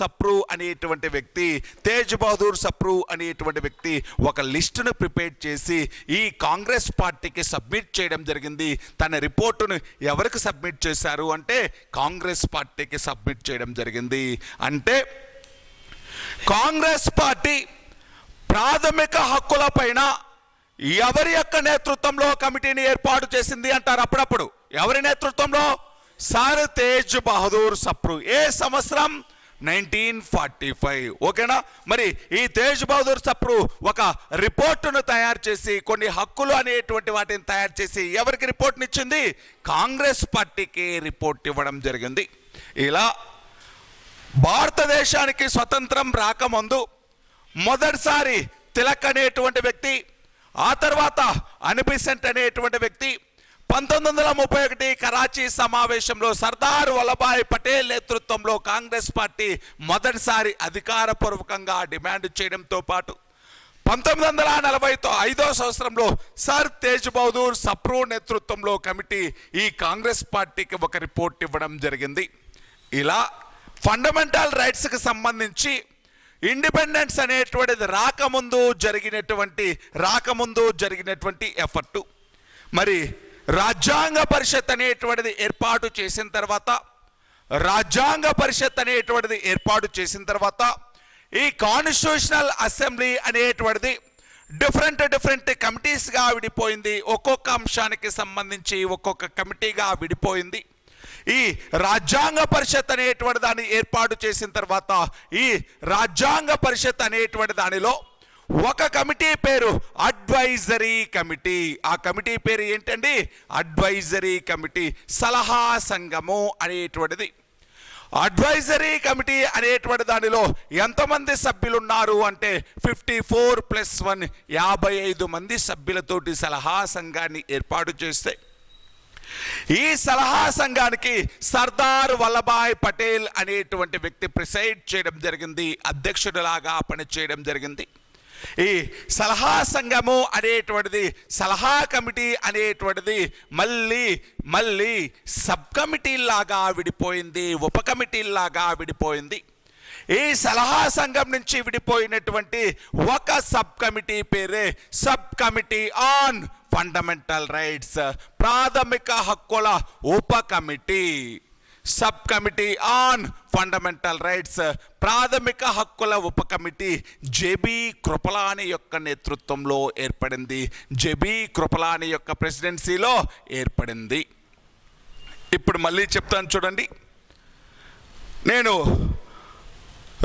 సప్రు అనేటువంటి వ్యక్తి తేజ్ బహదూర్ సప్రు అనేటువంటి వ్యక్తి ఒక లిస్టును ప్రిపేర్ చేసి ఈ కాంగ్రెస్ పార్టీకి సబ్మిట్ చేయడం జరిగింది. తన రిపోర్టును ఎవరికి సబ్మిట్ చేశారు అంటే కాంగ్రెస్ పార్టీకి సబ్మిట్ చేయడం జరిగింది. అంటే కాంగ్రెస్ పార్టీ ప్రాథమిక హక్కులపైన ఎవరి యొక్క నేతృత్వంలో కమిటీని ఏర్పాటు చేసింది అంటారు అప్పుడప్పుడు? ఎవరి నేతృత్వంలో? సార్ తేజ్ బహదూర్ సప్రు. ఏ సంవత్సరం? Nineteen forty five. ఓకేనా? మరి ఈ తేజ్ బహదూర్ సప్రు ఒక రిపోర్టును తయారు చేసి కొన్ని హక్కులు అనేటువంటి వాటిని తయారు చేసి ఎవరికి రిపోర్ట్ని ఇచ్చింది కాంగ్రెస్ పార్టీకి రిపోర్ట్ ఇవ్వడం జరిగింది. ఇలా భారతదేశానికి స్వతంత్రం రాకముందు మొదటిసారి తిలక్ అనేటువంటి వ్యక్తి ఆ తర్వాత అనిబిసెంట్ అనేటువంటి వ్యక్తి పంతొమ్మిది వందల ముప్పై ఒకటి కరాచీ సమావేశంలో సర్దార్ వల్లభాయ్ పటేల్ నేతృత్వంలో కాంగ్రెస్ పార్టీ మొదటిసారి అధికారపూర్వకంగా డిమాండ్ చేయడంతో పాటు పంతొమ్మిది వందల నలభై ఐదో సంవత్సరంలో సర్ తేజ్ బహదూర్ సప్రూ నేతృత్వంలో కమిటీ ఈ కాంగ్రెస్ పార్టీకి ఒక రిపోర్ట్ ఇవ్వడం జరిగింది. ఇలా ఫండమెంటల్ రైట్స్కి సంబంధించి ఇండిపెండెన్స్ అనేటువంటిది రాకముందు జరిగినటువంటి రాకముందు జరిగినటువంటి ఎఫర్టు మరి రాజ్యాంగ పరిషత్ అనేటువంటిది ఏర్పాటు చేసిన తర్వాత రాజ్యాంగ పరిషత్ అనేటువంటిది ఏర్పాటు చేసిన తర్వాత ఈ కాన్స్టిట్యూషనల్ అసెంబ్లీ అనేటువంటిది డిఫరెంట్ డిఫరెంట్ కమిటీస్గా విడిపోయింది. ఒక్కొక్క అంశానికి సంబంధించి ఒక్కొక్క కమిటీగా విడిపోయింది. ఈ రాజ్యాంగ పరిషత్ అనేటువంటి దాన్ని ఏర్పాటు చేసిన తర్వాత ఈ రాజ్యాంగ పరిషత్ అనేటువంటి దానిలో ఒక కమిటీ పేరు అడ్వైజరీ కమిటీ. ఆ కమిటీ పేరు ఏంటండి? అడ్వైజరీ కమిటీ సలహా సంఘము అనేటువంటిది. అడ్వైజరీ కమిటీ అనేటువంటి దానిలో ఎంతమంది సభ్యులు ఉన్నారు అంటే ఫిఫ్టీ ఫోర్ ప్లస్ వన్ యాభై ఐదు మంది సభ్యులతోటి సలహా సంఘాన్ని ఏర్పాటు చేస్తే. ఈ సలహా సంఘానికి సర్దార్ వల్లభాయ్ పటేల్ అనేటువంటి వ్యక్తి ప్రిసైడ్ చేయడం జరిగింది. అధ్యక్షుడిలాగా పనిచేయడం జరిగింది. ఈ సలహా సంఘము అనేటువంటిది సలహా కమిటీ అనేటువంటిది మళ్ళీ మళ్ళీ సబ్ కమిటీలాగా విడిపోయింది ఉప కమిటీలాగా విడిపోయింది. ఈ సలహా సంఘం నుంచి విడిపోయినటువంటి ఒక సబ్ కమిటీ పేరే sub committee on fundamental rights ప్రాథమిక హక్కుల ఉప committee sub committee on fundamental rights ప్రాథమిక హక్కుల ఉప కమిటీ జెబీ కృపలాని యొక్క నేతృత్వంలో ఏర్పడింది. జెబీ కృపలాని యొక్క ప్రెసిడెన్సీలో ఏర్పడింది. ఇప్పుడు మళ్ళీ చెప్తాను చూడండి. నేను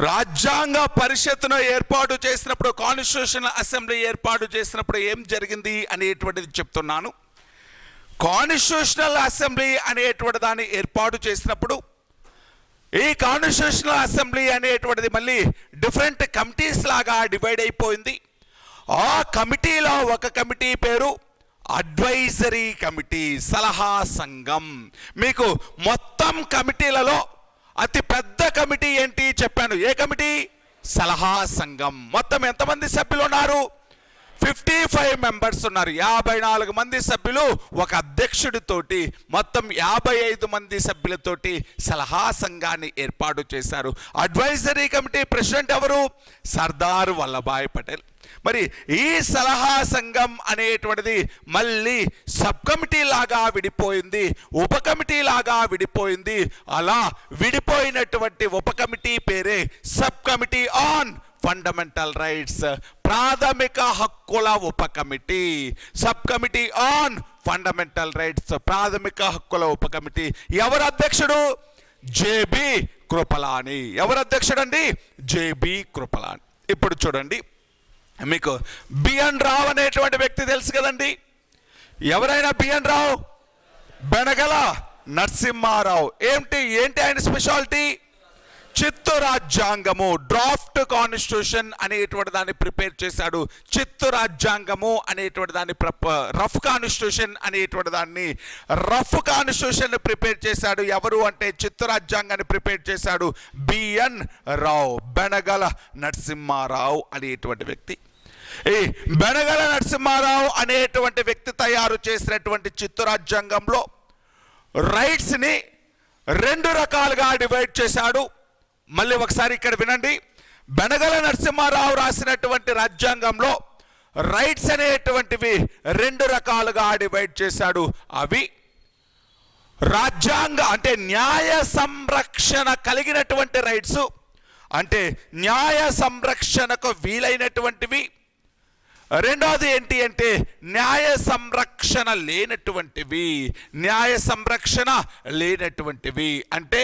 రాజ్యాంగ పరిషత్తును ఏర్పాటు చేసినప్పుడు కాన్స్టిట్యూషనల్ అసెంబ్లీ ఏర్పాటు చేసినప్పుడు ఏం జరిగింది అనేటువంటిది చెప్తున్నాను. కాన్స్టిట్యూషనల్ అసెంబ్లీ అనేటువంటి దాన్ని ఏర్పాటు చేసినప్పుడు ఈ కాన్స్టిట్యూషనల్ అసెంబ్లీ అనేటువంటిది మళ్ళీ డిఫరెంట్ కమిటీస్ లాగా డివైడ్ అయిపోయింది. ఆ కమిటీలో ఒక కమిటీ పేరు అడ్వైజరీ కమిటీ సలహా సంఘం. మీకు మొత్తం కమిటీలలో అతి పెద్ద కమిటీ ఏంటి చెప్పాను. ఏ కమిటీ? సలహా సంఘం. మొత్తం ఎంతమంది సభ్యులు ఉన్నారు? ఫిఫ్టీ ఫైవ్ మెంబర్స్ ఉన్నారు. యాభై నాలుగు మంది సభ్యులు ఒక అధ్యక్షుడితోటి మొత్తం యాభై ఐదు మంది సభ్యులతోటి సలహా సంఘాన్ని ఏర్పాటు చేశారు. అడ్వైజరీ కమిటీ ప్రెసిడెంట్ ఎవరు? సర్దార్ వల్లభాయ్ పటేల్. మరి ఈ సలహా సంఘం అనేటువంటిది మళ్ళీ సబ్ కమిటీ లాగా విడిపోయింది ఉప కమిటీ లాగా విడిపోయింది. అలా విడిపోయినటువంటి ఉప కమిటీ పేరే sub committee on fundamental rights ప్రాథమిక హక్కుల ఉప committee sub committee on fundamental rights ప్రాథమిక హక్కుల ఉప కమిటీ. ఎవరు అధ్యక్షుడు? J B Kripalani. ఎవరు అధ్యక్షుడు అండి జేబి కృపలాని. ఇప్పుడు చూడండి మీకు బిఎన్ రావు అనేటువంటి వ్యక్తి తెలుసు కదండి. ఎవరైనా బిఎన్ రావు? బెనగల నరసింహారావు. ఏంటి ఏంటి ఆయన స్పెషాలిటీ చిత్తు రాజ్యాంగము డ్రాఫ్ట్ కాన్స్టిట్యూషన్ అనేటువంటి దాన్ని ప్రిపేర్ చేశాడు. చిత్తు రాజ్యాంగము అనేటువంటి దాన్ని రఫ్ కాన్స్టిట్యూషన్ అనేటువంటి దాన్ని రఫ్ కాన్స్టిట్యూషన్ ప్రిపేర్ చేశాడు. ఎవరు అంటే చిత్తు రాజ్యాంగాన్ని ప్రిపేర్ చేశాడు? బిఎన్ రావు బెనగల నరసింహారావు అనేటువంటి వ్యక్తి. ఈ బెనగల నరసింహారావు అనేటువంటి వ్యక్తి తయారు చేసినటువంటి చిత్తు రాజ్యాంగంలో రైట్స్ని రెండు రకాలుగా డివైడ్ చేశాడు. మళ్ళీ ఒకసారి ఇక్కడ వినండి. బెనగల నరసింహారావు రాసినటువంటి రాజ్యాంగంలో రైట్స్ అనేటువంటివి రెండు రకాలుగా డివైడ్ చేశాడు. అవి రాజ్యాంగ అంటే న్యాయ సంరక్షణ కలిగినటువంటి రైట్స్ అంటే న్యాయ సంరక్షణకు వీలైనటువంటివి. రెండోది ఏంటి అంటే న్యాయ సంరక్షణ లేనటువంటివి. న్యాయ సంరక్షణ లేనటువంటివి. అంటే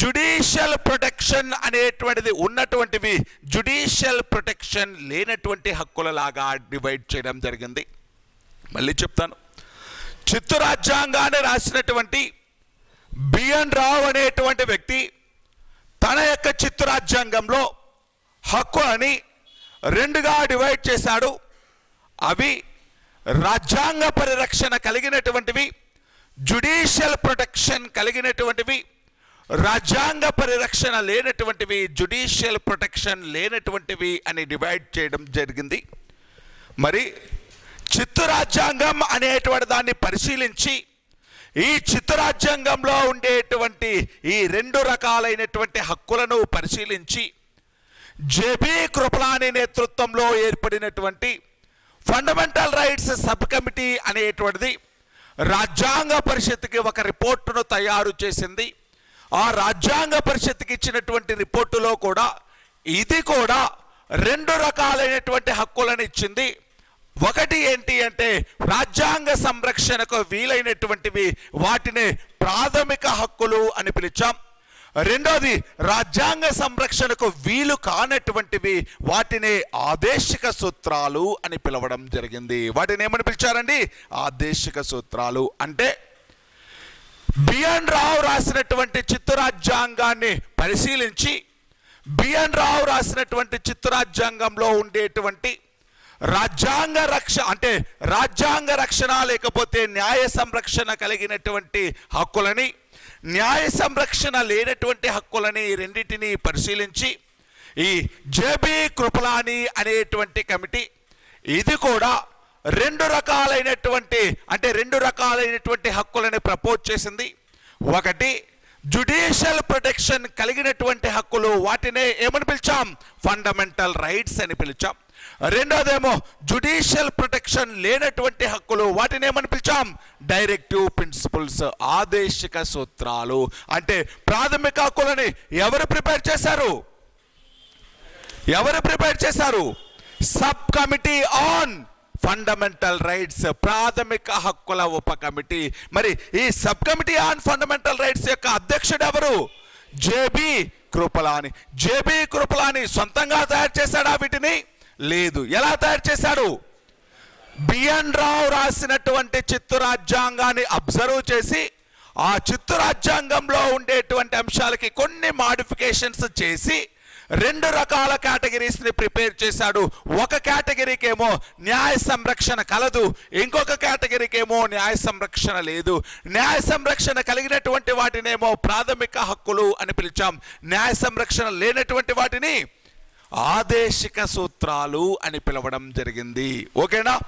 జుడిషియల్ ప్రొటెక్షన్ అనేటువంటిది ఉన్నటువంటివి జుడిషియల్ ప్రొటెక్షన్ లేనటువంటి హక్కులలాగా డివైడ్ చేయడం జరిగింది. మళ్ళీ చెప్తాను. చిత్తు రాజ్యాంగాన్ని రాసినటువంటి బిఎన్ రావు అనేటువంటి వ్యక్తి తన యొక్క చిత్తు రాజ్యాంగంలో హక్కులని రెండుగా డివైడ్ చేశాడు. అవి రాజ్యాంగ పరిరక్షణ కలిగినటువంటివి జుడిషియల్ ప్రొటెక్షన్ కలిగినటువంటివి రాజ్యాంగ పరిరక్షణ లేనటువంటివి జుడిషియల్ ప్రొటెక్షన్ లేనటువంటివి అని డివైడ్ చేయడం జరిగింది. మరి చిత్తు రాజ్యాంగం అనేటువంటి దాన్ని పరిశీలించి ఈ చిత్తు రాజ్యాంగంలో ఉండేటువంటి ఈ రెండు రకాలైనటువంటి హక్కులను పరిశీలించి జెబి కృపలాని నేతృత్వంలో ఏర్పడినటువంటి ఫండమెంటల్ రైట్స్ సబ్ కమిటీ అనేటువంటిది రాజ్యాంగ పరిషత్కి ఒక రిపోర్టును తయారు చేసింది. ఆ రాజ్యాంగ పరిషత్కి ఇచ్చినటువంటి రిపోర్టులో కూడా ఇది కూడా రెండు రకాలైనటువంటి హక్కులను ఇచ్చింది. ఒకటి ఏంటి అంటే రాజ్యాంగ సంరక్షణకు వీలైనటువంటివి వాటిని ప్రాథమిక హక్కులు అని పిలిచాం. రెండోది రాజ్యాంగ సంరక్షణకు వీలు కానటువంటివి వాటిని ఆదేశిక సూత్రాలు అని పిలవడం జరిగింది. వాటిని ఏమని పిలిచారండి? ఆదేశిక సూత్రాలు. అంటే బిఎన్ రావు రాసినటువంటి చిత్తరాజ్యాంగాన్ని పరిశీలించి బిఎన్ రావు రాసినటువంటి చిత్తరాజ్యాంగంలో ఉండేటువంటి రాజ్యాంగ రక్ష అంటే రాజ్యాంగ రక్షణ లేకపోతే న్యాయ సంరక్షణ కలిగినటువంటి హక్కులని న్యాయ సంరక్షణ లేనటువంటి హక్కులని రెండింటిని పరిశీలించి ఈ జేబీ కృపలాని అనేటువంటి కమిటీ ఇది కూడా రెండు రకాలైనటువంటి అంటే రెండు రకాలైనటువంటి హక్కులని ప్రపోజ్ చేసింది. ఒకటి జుడిషియల్ ప్రొటెక్షన్ కలిగినటువంటి హక్కులు వాటినే ఏమని పిలిచాం? ఫండమెంటల్ రైట్స్ అని పిలిచాం. రెండోదేమో జుడిషియల్ ప్రొటెక్షన్ లేనటువంటి హక్కులు వాటిని ఏమని పిలిచాం? డైరెక్టివ్ ప్రిన్సిపల్స్ ఆదేశిక సూత్రాలు. అంటే ప్రాథమిక హక్కులని ఎవరు ప్రిపేర్ చేశారు? ఎవరు ప్రిపేర్ చేశారు? Sub committee on fundamental rights ప్రాథమిక హక్కుల ఉప కమిటీ. మరి ఈ sub committee on fundamental rights యొక్క అధ్యక్షుడు ఎవరు? జేబి కృపలాని. జేబి కృపలాని సొంతంగా తయారు చేశాడా వీటిని? లేదు. ఎలా తయారు చేశాడు? బిఎన్ రావు రాసినటువంటి చిత్తు రాజ్యాంగాన్ని అబ్జర్వ్ చేసి ఆ చిత్తు రాజ్యాంగంలో ఉండేటువంటి అంశాలకి కొన్ని మాడిఫికేషన్స్ చేసి రెండు రకాల కేటగిరీస్ని ప్రిపేర్ చేశాడు. ఒక కేటగిరీకి ఏమో న్యాయ సంరక్షణ కలదు. ఇంకొక కేటగిరీకి ఏమో న్యాయ సంరక్షణ లేదు. న్యాయ సంరక్షణ కలిగినటువంటి వాటినేమో ప్రాథమిక హక్కులు అని పిలిచాం. న్యాయ సంరక్షణ లేనటువంటి వాటిని ఆదేశిక సూత్రాలు అని పిలవడం జరిగింది. ఓకేనా?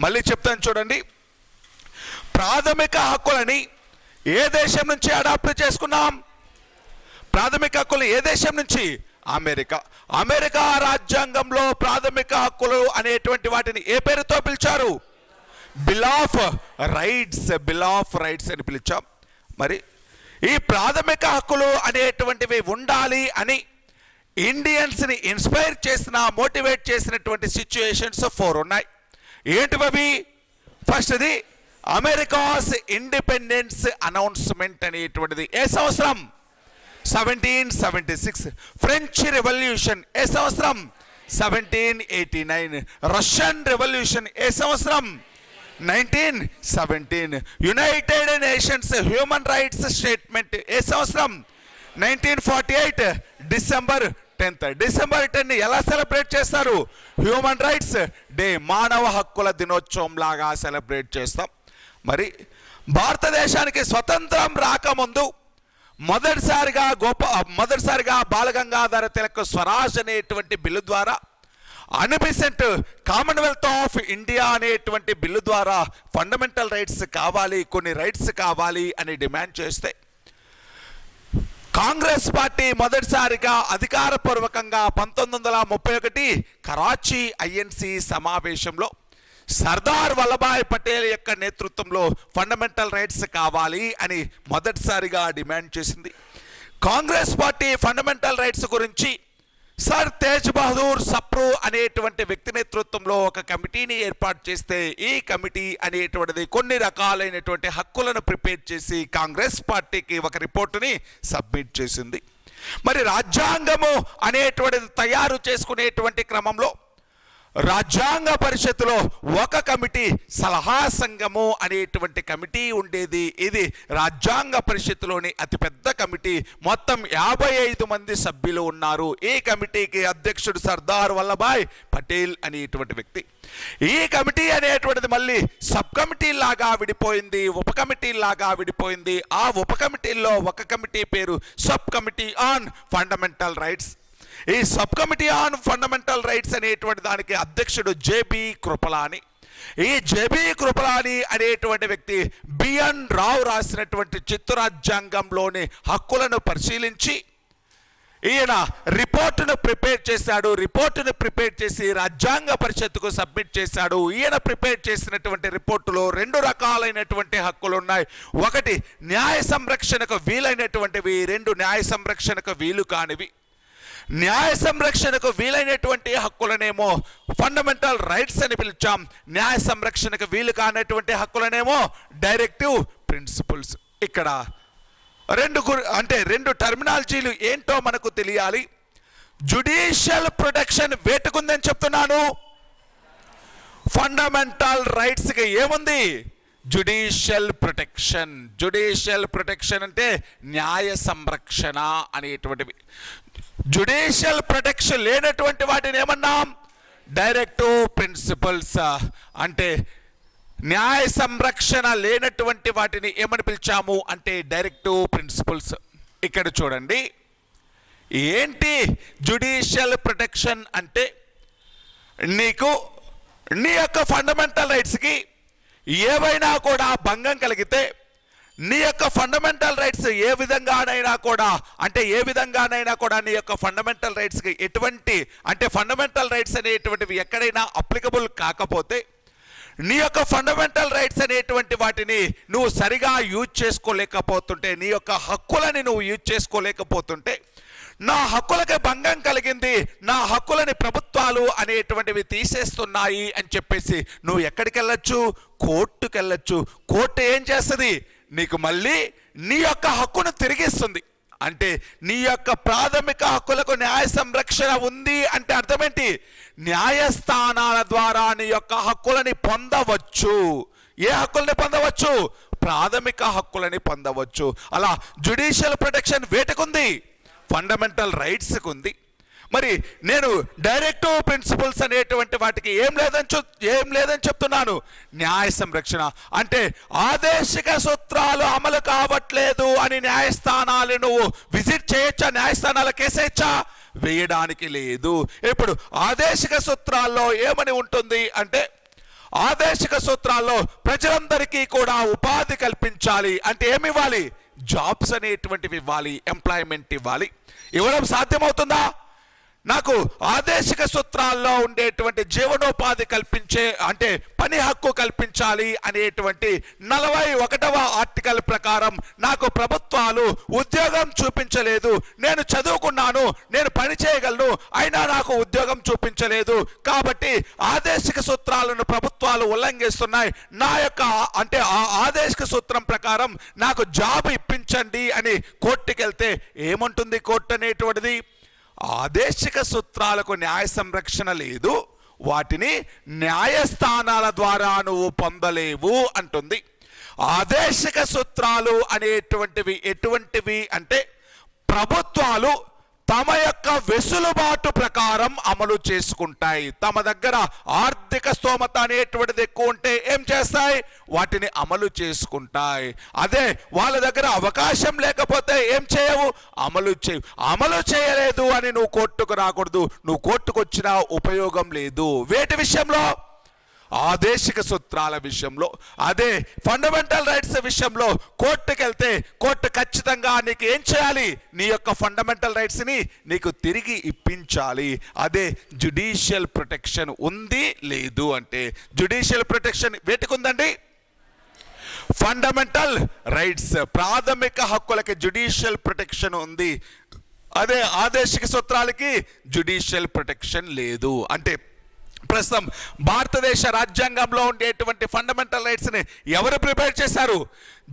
మళ్ళీ చెప్తాను చూడండి. ప్రాథమిక హక్కులని ఏ దేశం నుంచి అడాప్ట్ చేసుకున్నాం? ప్రాథమిక హక్కులు ఏ దేశం నుంచి? అమెరికా అమెరికా రాజ్యాంగంలో ప్రాథమిక హక్కులు అనేటువంటి వాటిని ఏ పేరుతో పిలిచారు? Bill of rights bill of rights అని పిలిచాం. మరి ఈ ప్రాథమిక హక్కులు అనేటువంటివి ఉండాలి అని ఇండియన్స్ని ఇన్స్పైర్ చేసిన మోటివేట్ చేసినటువంటి సిచ్యుయేషన్స్ ఫోర్ ఉన్నాయి. ఏంటివవి? ఫస్ట్ది అమెరికాస్ ఇండిపెండెన్స్ అనౌన్స్మెంట్ అనేటువంటిది. ఏ సంవత్సరం? Seventeen seventy six French revolution ఏ సంవత్సరం? Seventeen eighty nine Russian revolution ఏ సంవత్సరం? Nineteen seventeen United Nations human rights statement ఏ సంవత్సరం? Nineteen forty eight December tenth December ten ఎలా సెలబ్రేట్ చేస్తారు? హ్యూమన్ రైట్స్ డే మానవ హక్కుల దినోత్సవం లాగా సెలబ్రేట్ చేస్తాం. మరి భారతదేశానికి స్వతంత్రం రాకముందు మొదటిసారిగా గోప మొదటిసారిగా బాలగంగాధర తిలక్ స్వరాజ్ అనేటువంటి బిల్లు ద్వారా Annie Besant commonwealth of India అనేటువంటి బిల్లు ద్వారా ఫండమెంటల్ రైట్స్ కావాలి కొన్ని రైట్స్ కావాలి అని డిమాండ్ చేస్తే కాంగ్రెస్ పార్టీ మొదటిసారిగా అధికారపూర్వకంగా పంతొమ్మిది వందల ముప్పై ఒకటి కరాచీ ఐఎన్సి సమావేశంలో సర్దార్ వల్లభాయ్ పటేల్ యొక్క నేతృత్వంలో ఫండమెంటల్ రైట్స్ కావాలి అని మొదటిసారిగా డిమాండ్ చేసింది. కాంగ్రెస్ పార్టీ ఫండమెంటల్ రైట్స్ గురించి సర్ తేజ్ బహదూర్ సప్రు అనేటువంటి వ్యక్తి నేతృత్వంలో ఒక కమిటీని ఏర్పాటు చేస్తే ఈ కమిటీ అనేటువంటిది కొన్ని రకాలైనటువంటి హక్కులను ప్రిపేర్ చేసి కాంగ్రెస్ పార్టీకి ఒక రిపోర్టుని సబ్మిట్ చేసింది. మరి రాజ్యాంగము అనేటువంటిది తయారు చేసుకునేటువంటి క్రమంలో రాజ్యాంగ పరిషత్తులో ఒక కమిటీ సలహా సంఘము అనేటువంటి కమిటీ ఉండేది. ఇది రాజ్యాంగ పరిషత్తులోని అతిపెద్ద కమిటీ. మొత్తం యాభై ఐదు మంది సభ్యులు ఉన్నారు. ఈ కమిటీకి అధ్యక్షుడు సర్దార్ వల్లభాయ్ పటేల్ అనేటువంటి వ్యక్తి. ఈ కమిటీ అనేటువంటిది మళ్ళీ సబ్ కమిటీ లాగా విడిపోయింది ఉప కమిటీ లాగా విడిపోయింది. ఆ ఉప కమిటీల్లో ఒక కమిటీ పేరు sub committee on fundamental rights. ఈ sub committee on fundamental rights అనేటువంటి దానికి అధ్యక్షుడు జేబి కృపలాని. ఈ జేబి కృపలాని అనేటువంటి వ్యక్తి బిఎన్ రావు రాసినటువంటి చిత్తు రాజ్యాంగంలోని హక్కులను పరిశీలించి ఈయన రిపోర్టును ప్రిపేర్ చేశాడు రిపోర్టును ప్రిపేర్ చేసి రాజ్యాంగ పరిషత్తుకు సబ్మిట్ చేశాడు. ఈయన ప్రిపేర్ చేసినటువంటి రిపోర్టులో రెండు రకాలైనటువంటి హక్కులు ఉన్నాయి ఒకటి న్యాయ సంరక్షణకు వీలైనటువంటివి రెండు న్యాయ సంరక్షణకు వీలు కానివి. న్యాయ సంరక్షణకు వీలైనటువంటి హక్కులనేమో ఫండమెంటల్ రైట్స్ అని పిలిచాం. న్యాయ సంరక్షణకు వీలు కానటువంటి హక్కులనేమో డైరెక్టివ్ ప్రిన్సిపల్స్ ఇక్కడ రెండు గురి అంటే రెండు టర్మినాలజీలు ఏంటో మనకు తెలియాలి. జుడిషియల్ ప్రొటెక్షన్ వేటుకుందని చెప్తున్నాను. ఫండమెంటల్ రైట్స్కి ఏముంది? జుడిషియల్ ప్రొటెక్షన్ జుడిషియల్ ప్రొటెక్షన్ అంటే న్యాయ సంరక్షణ అనేటువంటివి. జుడిషియల్ ప్రొటెక్షన్ లేనటువంటి వాటిని ఏమన్నాం? డైరెక్టివ్ ప్రిన్సిపల్స్ అంటే న్యాయ సంరక్షణ లేనటువంటి వాటిని ఏమని పిలిచాము? అంటే డైరెక్టివ్ ప్రిన్సిపల్స్ ఇక్కడ చూడండి. ఏంటి జుడిషియల్ ప్రొటెక్షన్ అంటే? నీకు నీ యొక్క ఫండమెంటల్ రైట్స్కి ఏవైనా కూడా భంగం కలిగితే నీ యొక్క ఫండమెంటల్ రైట్స్ ఏ విధంగానైనా కూడా అంటే ఏ విధంగానైనా కూడా నీ యొక్క ఫండమెంటల్ రైట్స్కి ఎటువంటి అంటే ఫండమెంటల్ రైట్స్ అనేటువంటివి ఎక్కడైనా అప్లికబుల్ కాకపోతే నీ యొక్క ఫండమెంటల్ రైట్స్ అనేటువంటి వాటిని నువ్వు సరిగా యూజ్ చేసుకోలేకపోతుంటే నీ యొక్క హక్కులని నువ్వు యూజ్ చేసుకోలేకపోతుంటే నా హక్కులకి భంగం కలిగింది నా హక్కులని ప్రభుత్వాలు అనేటువంటివి తీసేస్తున్నాయి అని చెప్పేసి నువ్వు ఎక్కడికి వెళ్ళొచ్చు కోర్టుకు వెళ్ళొచ్చు కోర్టు ఏం చేస్తుంది? నీకు మళ్ళీ నీ యొక్క హక్కును తిరిగిస్తుంది. అంటే నీ యొక్క ప్రాథమిక హక్కులకు న్యాయ సంరక్షణ ఉంది అంటే అర్థమేంటి? న్యాయస్థానాల ద్వారా నీ యొక్క హక్కులని పొందవచ్చు. ఏ హక్కుల్ని పొందవచ్చు? ప్రాథమిక హక్కులని పొందవచ్చు. అలా జుడిషియల్ ప్రొటెక్షన్ వేటకుంది. ఫండమెంటల్ రైట్స్కి ఉంది. మరి నేను డైరెక్టివ్ ప్రిన్సిపల్స్ అనేటువంటి వాటికి ఏం లేదని చెప్ ఏం లేదని చెప్తున్నాను. న్యాయ సంరక్షణ. అంటే ఆదేశిక సూత్రాలు అమలు కావట్లేదు అని న్యాయస్థానాలు నువ్వు విజిట్ చేయొచ్చా? న్యాయస్థానాల కేసేయచ్చా వేయడానికి లేదు. ఇప్పుడు ఆదేశిక సూత్రాల్లో ఏమని ఉంటుంది అంటే ఆదేశిక సూత్రాల్లో ప్రజలందరికీ కూడా ఉపాధి కల్పించాలి. అంటే ఏమి ఇవ్వాలి జాబ్స్ అనేటువంటివి ఇవ్వాలి ఎంప్లాయ్మెంట్ ఇవ్వాలి. ఇవ్వడం సాధ్యమవుతుందా? నాకు ఆదేశిక సూత్రాల్లో ఉండేటువంటి జీవనోపాధి కల్పించే అంటే పని హక్కు కల్పించాలి అనేటువంటి నలభై ఒకటవ ఆర్టికల్ ప్రకారం నాకు ప్రభుత్వాలు ఉద్యోగం చూపించలేదు. నేను చదువుకున్నాను నేను పని చేయగలను అయినా నాకు ఉద్యోగం చూపించలేదు. కాబట్టి ఆదేశిక సూత్రాలను ప్రభుత్వాలు ఉల్లంఘిస్తున్నాయి. నా యొక్క అంటే ఆ ఆదేశిక సూత్రం ప్రకారం నాకు జాబ్ ఇప్పించండి అని కోర్టుకెళ్తే ఏముంటుంది కోర్టు అనేటువంటిది? ఆదేశిక సూత్రాలకు న్యాయ సంరక్షణ లేదు. వాటిని న్యాయస్థానాల ద్వారా నువ్వు పొందలేవు అంటుంది. ఆదేశిక సూత్రాలు అనేటువంటివి ఎటువంటివి అంటే ప్రభుత్వాలు తమ యొక్క వెసులుబాటు ప్రకారం అమలు చేసుకుంటాయి. తమ దగ్గర ఆర్థిక స్తోమత అనేటువంటిది ఎక్కువ ఉంటే ఏం చేస్తాయి? వాటిని అమలు చేసుకుంటాయి. అదే వాళ్ళ దగ్గర అవకాశం లేకపోతే ఏం చేయవు? అమలు చేయవు అమలు చేయలేదు అని నువ్వు కోర్టుకు రాకూడదు. నువ్వు కోర్టుకు వచ్చినా ఉపయోగం లేదు. వేటి విషయంలో? ఆదేశిక సూత్రాల విషయంలో అదే ఫండమెంటల్ రైట్స్ విషయంలో కోర్టుకు వెళ్తే కోర్టు ఖచ్చితంగా నీకు ఏం చేయాలి? నీ యొక్క ఫండమెంటల్ రైట్స్ని నీకు తిరిగి ఇప్పించాలి. అదే జుడిషియల్ ప్రొటెక్షన్ ఉంది లేదు అంటే. జుడిషియల్ ప్రొటెక్షన్ వేటికుందండి ఫండమెంటల్ రైట్స్ ప్రాథమిక హక్కులకి జుడిషియల్ ప్రొటెక్షన్ ఉంది. అదే ఆదేశిక సూత్రాలకి జుడిషియల్ ప్రొటెక్షన్ లేదు. అంటే ప్రస్తుతం భారతదేశ రాజ్యాంగంలో ఉండేటువంటి ఫండమెంటల్ రైట్స్ని ఎవరు ప్రిపేర్ చేశారు?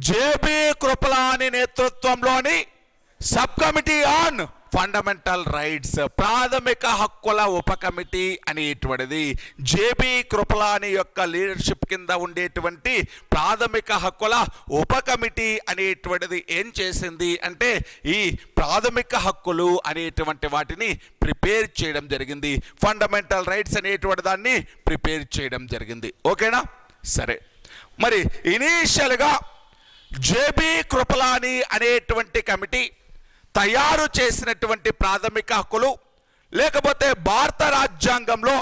జేబీ కృపలాని నేతృత్వంలోని sub committee on fundamental rights ప్రాథమిక హక్కుల ఉప కమిటీ అనేటువంటిది. జేబీ కృపలాని యొక్క లీడర్షిప్ కింద ఉండేటువంటి ప్రాథమిక హక్కుల ఉప కమిటీ అనేటువంటిది ఏం చేసింది అంటే ఈ ప్రాథమిక హక్కులు అనేటువంటి వాటిని ప్రిపేర్ చేయడం జరిగింది. ఫండమెంటల్ రైట్స్ అనేటువంటి దాన్ని ప్రిపేర్ చేయడం జరిగింది. ఓకేనా? సరే. మరి ఇనీషియల్గా జేబీ కృపలాని అనేటువంటి కమిటీ తయారు చేసినటువంటి ప్రాథమిక హక్కులు లేకపోతే భారత రాజ్యాంగంలో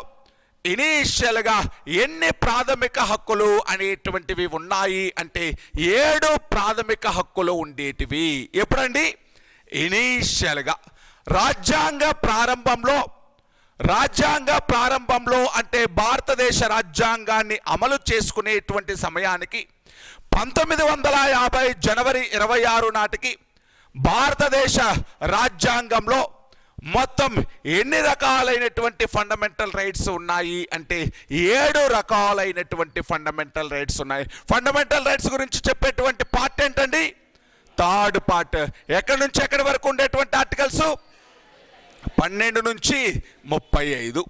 ఇనీషియల్గా ఎన్ని ప్రాథమిక హక్కులు అనేటువంటివి ఉన్నాయి అంటే ఏడు ప్రాథమిక హక్కులు ఉండేటివి. ఎప్పుడండి? ఇనీషియల్గా. రాజ్యాంగ ప్రారంభంలో రాజ్యాంగ ప్రారంభంలో అంటే భారతదేశ రాజ్యాంగాన్ని అమలు చేసుకునేటువంటి సమయానికి పంతొమ్మిది వందల యాభై జనవరి ఇరవై ఆరు నాటికి భారతదేశ రాజ్యాంగంలో మొత్తం ఎన్ని రకాలైనటువంటి ఫండమెంటల్ రైట్స్ ఉన్నాయి అంటే ఏడు రకాలైనటువంటి ఫండమెంటల్ రైట్స్ ఉన్నాయి. ఫండమెంటల్ రైట్స్ గురించి చెప్పేటువంటి పార్ట్ ఏంటండి? థర్డ్ పార్ట్ ఎక్కడి నుంచి ఎక్కడి వరకు ఉండేటువంటి ఆర్టికల్స్ పన్నెండు నుంచి ముప్పై ఐదు.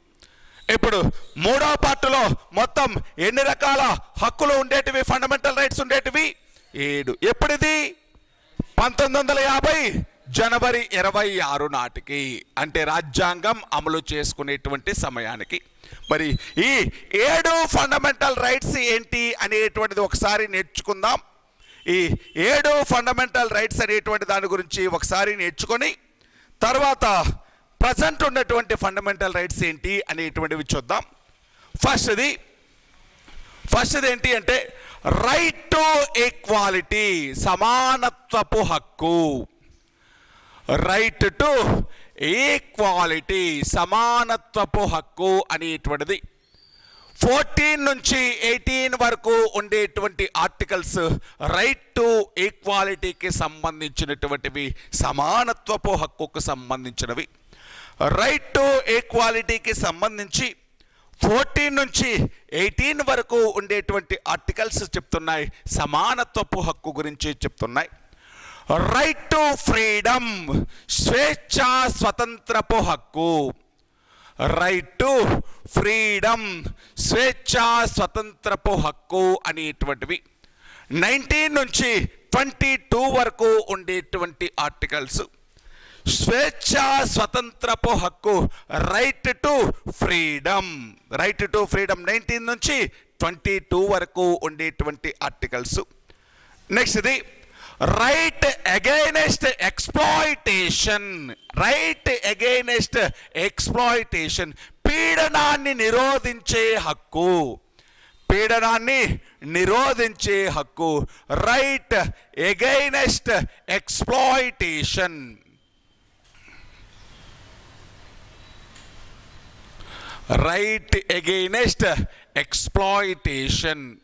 ఇప్పుడు మూడో పార్టులో మొత్తం ఎన్ని రకాల హక్కులు ఉండేటివి? ఫండమెంటల్ రైట్స్ ఉండేటివి? ఏడు. ఎప్పుడిది? పంతొమ్మిది వందల యాభై జనవరి ఇరవై ఆరు నాటికి అంటే రాజ్యాంగం అమలు చేసుకునేటువంటి సమయానికి. మరి ఈ ఏడు ఫండమెంటల్ రైట్స్ ఏంటి అనేటువంటిది ఒకసారి నేర్చుకుందాం. ఈ ఏడు ఫండమెంటల్ రైట్స్ అనేటువంటి దాని గురించి ఒకసారి నేర్చుకొని తర్వాత ప్రజెంట్ ఉన్నటువంటి ఫండమెంటల్ రైట్స్ ఏంటి అనేటువంటివి చూద్దాం. ఫస్ట్ది ఫస్ట్ది ఏంటి అంటే రైట్ టు ఈక్వాలిటీ సమానత్వపు హక్కు రైట్ టు ఈక్వాలిటీ సమానత్వపు హక్కు అనేటువంటిది ఫోర్టీన్ నుంచి ఎయిటీన్ వరకు ఉండేటువంటి ఆర్టికల్స్ రైట్ టు ఈక్వాలిటీకి సంబంధించినటువంటివి సమానత్వపు హక్కుకు సంబంధించినవి రైట్ టు ఈక్వాలిటీకి సంబంధించి ఫోర్టీన్ నుంచి ఎయిటీన్ వరకు ఉండేటువంటి ఆర్టికల్స్ చెప్తున్నాయి. సమానత్వపు హక్కు గురించి చెప్తున్నాయి. రైట్ టు ఫ్రీడమ్ స్వేచ్ఛ స్వతంత్రపు హక్కు. రైట్ టు ఫ్రీడమ్ స్వేచ్ఛ స్వతంత్రపు హక్కు అనేటువంటివి. నైన్టీన్ నుంచి ట్వంటీ టూ వరకు ఉండేటువంటి ఆర్టికల్స్. స్వేచ్ఛ స్వతంత్రపు హక్కు right to freedom right to freedom nineteen నుంచి ట్వంటీ టూ వరకు ఉండేటువంటి ఆర్టికల్స్ నెక్స్ట్ ఇది right against exploitation right against exploitation పీడనాన్ని నిరోధించే హక్కు. పీడనాన్ని నిరోధించే హక్కు. Right against exploitation right against exploitation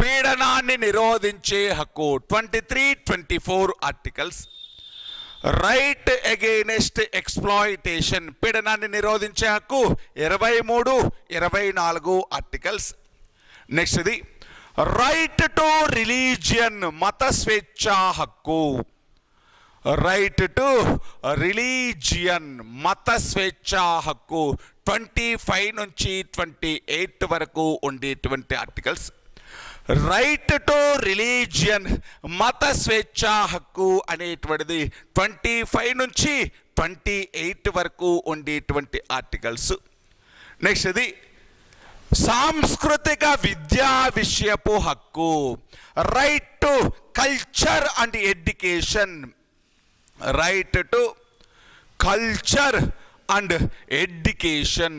పీడనాన్ని నిరోధించే హక్కు. Twenty three twenty four articles right against exploitation పీడనాన్ని నిరోధించే హక్కు. ఇరవై మూడు ఇరవై నాలుగు ఆర్టికల్స్ నెక్స్ట్ది రైట్ టు రిలీజియన్ మత స్వేచ్ఛ హక్కు. రైట్ టు రిలీజియన్ మత స్వేచ్ఛా హక్కు ట్వంటీ ఫైవ్ నుంచి ట్వంటీ ఎయిట్ వరకు ఉండేటువంటి ఆర్టికల్స్ రైట్ టు రిలీజియన్ మత స్వేచ్ఛా హక్కు అనేటువంటిది ట్వంటీ ఫైవ్ నుంచి ట్వంటీ ఎయిట్ వరకు ఉండేటువంటి ఆర్టికల్స్ నెక్స్ట్ ఇది సాంస్కృతిక విద్యా విషయపు హక్కు right to culture and education right to culture and education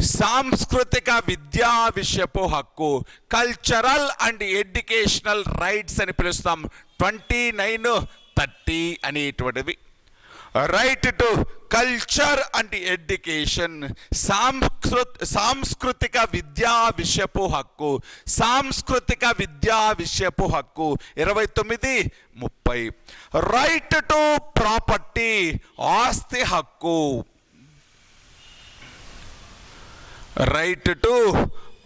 సాంస్కృతిక విద్యా విషయపు హక్కు కల్చరల్ అండ్ ఎడ్యుకేషనల్ రైట్స్ అని పిలుస్తాం. ట్వంటీ నైన్ థర్టీ అనేటువంటివి right to culture and education Sanskrit సాంస్కృతిక విద్యా విషయపు హక్కు సాంస్కృతిక విద్యా విషయపు హక్కు ఇరవై తొమ్మిది ముప్పై రైట్ టు ప్రాపర్టీ ఆస్తి హక్కు రైట్ టు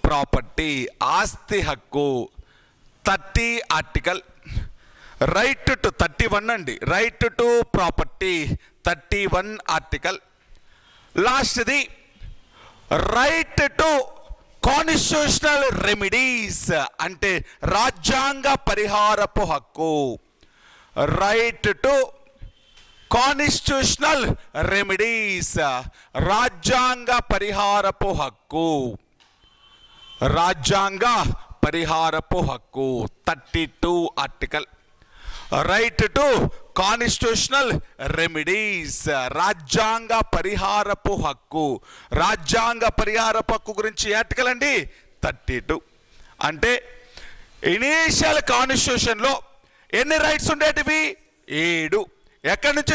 ప్రాపర్టీ ఆస్తి హక్కు thirty article right to thirty one అండి. Right to property thirty one article. లాస్ట్ది right to constitutional remedies అంటే రాజ్యాంగ పరిహారపు హక్కు. రైట్ టు కాన్స్టిట్యూషనల్ రెమెడీస్ రాజ్యాంగ పరిహారపు హక్కు. రాజ్యాంగ పరిహారపు హక్కు thirty two article. Right to constitutional remedies రాజ్యాంగ పరిహారపు హక్కు. రాజ్యాంగ పరిహారపు హక్కు గురించి ఆర్టికల్ అండి థర్టీ టూ అంటే ఇనీషియల్ కాన్స్టిట్యూషన్లో ఎన్ని రైట్స్ ఉండేటివి? ఏడు. ఎక్కడి నుంచి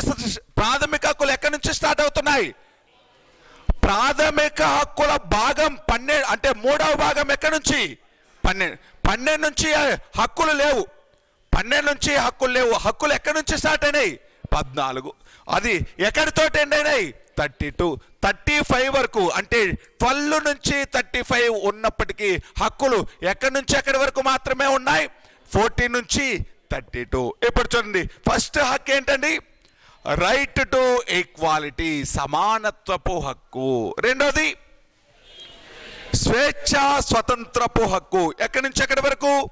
ప్రాథమిక హక్కులు ఎక్కడి నుంచి స్టార్ట్ అవుతున్నాయి? ప్రాథమిక హక్కుల భాగం పన్నెండు అంటే మూడవ భాగం ఎక్కడి నుంచి? పన్నెండు పన్నెండు నుంచి హక్కులు లేవు. పన్నెండు నుంచి హక్కులు లేవు. హక్కులు ఎక్కడి నుంచి స్టార్ట్ అయినాయి? పద్నాలుగు. అది ఎక్కడితో ఎండ్ అయినాయి? Thirty two. థర్టీ ఫైవ్ వరకు. అంటే ట్వెల్వ్ నుంచి థర్టీ ఫైవ్ ఉన్నప్పటికీ హక్కులు ఎక్కడి నుంచి ఎక్కడి వరకు మాత్రమే ఉన్నాయి? ఫోర్టీన్ నుంచి థర్టీ టూ. ఇప్పుడు చూడండి. ఫస్ట్ హక్కు ఏంటండి? రైట్ టు ఈక్వాలిటీ సమానత్వపు హక్కు. రెండోది స్వేచ్ఛ స్వతంత్రపు హక్కు. ఎక్కడి నుంచి ఎక్కడి వరకు?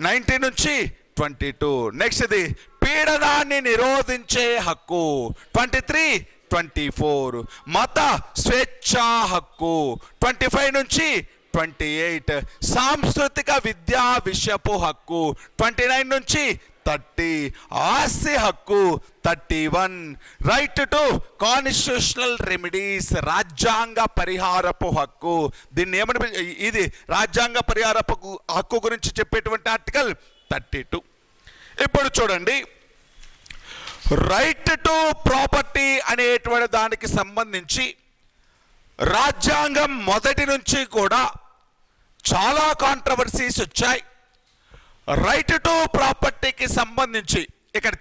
నైన్టీన్ నుంచి ట్వంటీ టూ. నెక్స్ట్ది పీడనాన్ని నిరోధించే హక్కు. Twenty three twenty four. మత స్వేచ్ఛా హక్కు. ట్వంటీ ఫైవ్ నుంచి ట్వంటీ ఎయిట్. సాంస్కృతిక విద్యా విషయపు హక్కు. ట్వంటీ నైన్ నుంచి థర్టీ. ఆస్తి హక్కు thirty one. Right to constitutional remedies రాజ్యాంగ పరిహారపు హక్కు. దీన్ని ఏమని ఇది రాజ్యాంగ పరిహారపు హక్కు గురించి చెప్పేటువంటి ఆర్టికల్ థర్టీ టూ. ఇప్పుడు చూడండి. రైట్ టు ప్రాపర్టీ అనేటువంటి దానికి సంబంధించి రాజ్యాంగం మొదటి నుంచి కూడా చాలా కాంట్రవర్సీస్ వచ్చాయి. రైట్ టు ప్రాపర్టీకి సంబంధించి ఇక్కడ